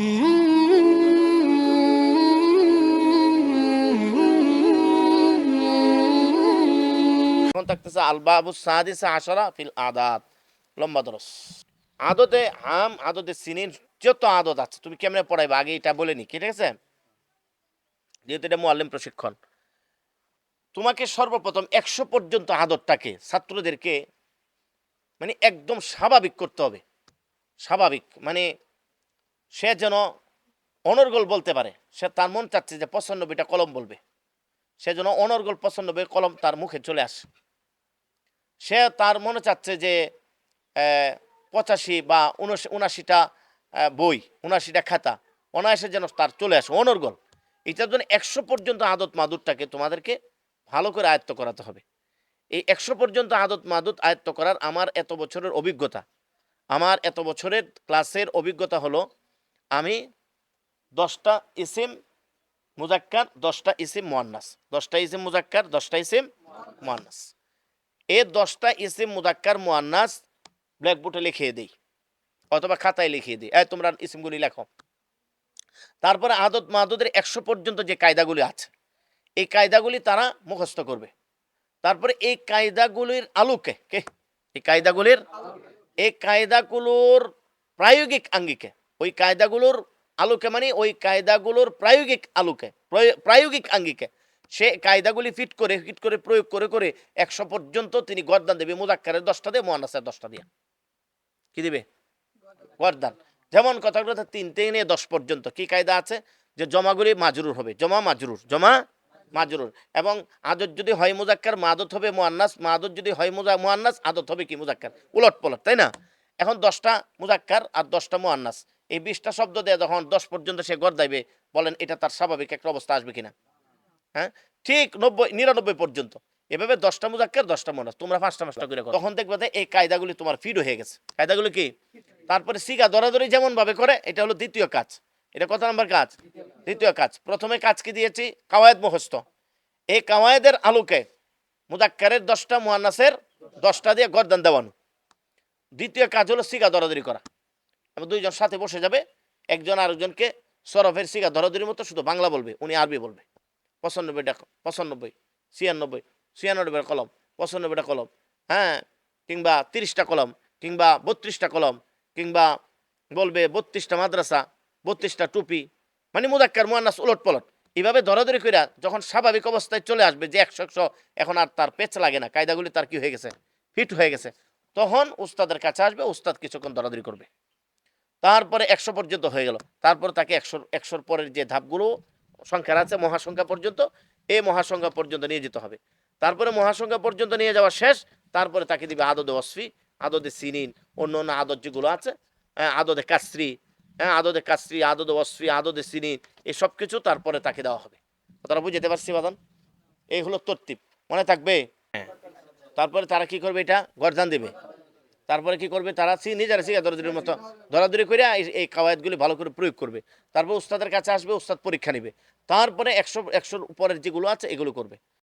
এখন থাকতেছে আলবাবু সাদিসা আশারা ফিল আদাত। লম্বা দরস। আদতে আম আদতে সিনির যত আদত আছে, তুমি কেমনে পড়াইবা? আগে এটা বলে নি ঠিক আছে? যেহেতু এটা মোয়াল্লিম প্রশিক্ষণ। তোমাকে সর্বপ্রথম একশো পর্যন্ত আদতটাকে ছাত্রদেরকে মানে একদম স্বাভাবিক করতে হবে। স্বাভাবিক মানে সে যেন অনর্গল বলতে পারে। সে তার মন চাচ্ছে যে পঁচানব্বইটা কলম বলবে। সে যেন অনর্গল পঁচানব্বই কলম তার মুখে চলে আসে। সে তার মনে চাচ্ছে যে পঁচাশি বা উনাশিটা বই, উনাশিটা খাতা, অনায়াসে যেন তার চলে আসে, অনর্গল। এটার জন্য একশো পর্যন্ত আদত মাদুরটাকে তোমাদেরকে ভালো করে আয়ত্ত করাতে হবে। এই একশো পর্যন্ত আদত মাদুত আয়ত্ত করার আমার এত বছরের অভিজ্ঞতা। আমার এত বছরের ক্লাসের অভিজ্ঞতা হলো আমি দশটা ইসিম মুজাক্কার, দশটা ইসিম মোয়ান্নাস। দশটা ইসিম মুজাক্কার, দশটা ইসিম মোয়ান্নাস। এই দশটা ইসিম মুজাক্কার, মোয়ান্নাস ব্ল্যাকবোর্ডে লিখিয়ে দিই, অথবা খাতায় লিখিয়ে দিই। এই তোমরা ইসিমগুলি লেখো। তারপরে আদত মাদতের একশো পর্যন্ত যে কায়দাগুলি আছে, এই কায়দাগুলি তারা মুখস্থ করবে। তারপরে এই কায়দাগুলির আলোকে, কে? এই কায়দাগুলির, এই কায়দাগুলোর প্রায়োগিক আঙ্গিকে ওই কায়দাগুলোর আলোকে মানে ওই কায়দাগুলোর প্রায়োগিক আলোকে, প্রয়- প্রায়োগিক আঙ্গিকে। সে কায়দাগুলি ফিট করে ফিট করে, প্রয়োগ করে করে একশো পর্যন্ত তিনি গরদান দেবে। মুজাক্কারের দশটা দিয়ে মোয়ানাসের দশটা দিয়ে। কি দিবে? গরদান। যেমন কথাগুলো তো তিন থেকে দশ পর্যন্ত। কি কায়দা আছে? যে জমাগুলি মাজরুর হবে। জমা মাজরুর জমা মাজরুর। এবং আদত যদি হয় মুজাক্কার মাদত হবে মোয়ান্নাস। মাদত যদি হয় মুজা, মোয়ান্নাস, আদত হবে কি মুজাক্কার উলট পলট তাই না? এখন দশটা মুজাক্কার আর দশটা মোয়ান্নাস। এই বিশটা শব্দ দিয়ে যখন দশ পর্যন্ত সে গড়দাইবে বলেন এটা তার স্বাভাবিক একটা অবস্থা আসবে কিনা? হ্যাঁ? ঠিক নব্বই, নিরানব্বই পর্যন্ত। এভাবে দশটা মুজাক্কার দশটা মোয়ান্নাস তোমরা পাঁচটা পাঁচটা করে। তখন দেখবে এই কায়দাগুলি তোমার ফিড হয়ে গেছে। কায়দাগুলি কি? তারপরে সিগা দরাদরি যেমন ভাবে করে, এটা হলো দ্বিতীয় কাজ। এটা কত নম্বর কাজ। দ্বিতীয় কাজ। প্রথমে কাজ কি দিয়েছি কাওয়ায়দ মুখস্থ। এই কাওয়ায়দের আলোকে মুদাক্কারের দশটা মুয়ান্নাসের দশটা দিয়ে গরদান দেওয়ানো। দ্বিতীয় কাজ হলো সিগা দরাদরি করা। দুইজন সাথে বসে যাবে, একজন আরেকজনকে সরফের সিগা দরাদরির মতো শুধু বাংলা বলবে, উনি আরবি বলবে। পঁচানব্বইটা পঁচানব্বই, ছিয়ানব্বই ছিয়ানব্বইটা কলম পঁচানব্বইটা কলম হ্যাঁ কিংবা তিরিশটা কলম, কিংবা বত্রিশটা কলম, কিংবা বলবে বত্রিশটা মাদ্রাসা বত্রিশটা টুপি মানে মুদাক্কার, মুয়ান্নাস উলট পলট এইভাবে ধরাধরি কইরা যখন স্বাভাবিক অবস্থায় চলে আসবে যে একশো একশো এখন আর তার পেচ লাগে না, কায়দাগুলি তার কি হয়ে গেছে? ফিট হয়ে গেছে। তখন উস্তাদের কাছে আসবে, উস্তাদ কিছুক্ষণ ধরাধরি করবে। তারপরে একশো পর্যন্ত হয়ে গেল। তারপরে তাকে একশো একশোর পরের যে ধাপগুলো সংখ্যার আছে মহাসংখ্যা পর্যন্ত এই মহাসংখ্যা পর্যন্ত নিয়ে যেতে হবে। তারপরে মহাসংখ্যা পর্যন্ত নিয়ে যাওয়া শেষ তারপরে তাকে দিবে আদদে অশ্রী আদদে সিনিন অন্য অন্য আদত যেগুলো আছে আদদে কাস্ত্রী হ্যাঁ আদদে কাস্ত্রী আদদে অশ্রী আদদে সিনিন এই সব কিছু তারপরে তাকে দেওয়া হবে। তারা বুঝতে পারছি বাদান এই হলো তরতিব। মনে থাকবে? হ্যাঁ। তারপরে তারা কি করবে এটা? গরদান দেবে। তারপরে কি করবে? তারা সি নিজেরা সিগা দরাদরির মতো দরাদরি করে এই- কাওয়ায়দগুলি ভালো করে প্রয়োগ করবে। তারপর উস্তাদের কাছে আসবে, উস্তাদ পরীক্ষা নেবে। তারপরে একশো একশোর উপরের যেগুলো আছে, এগুলো করবে।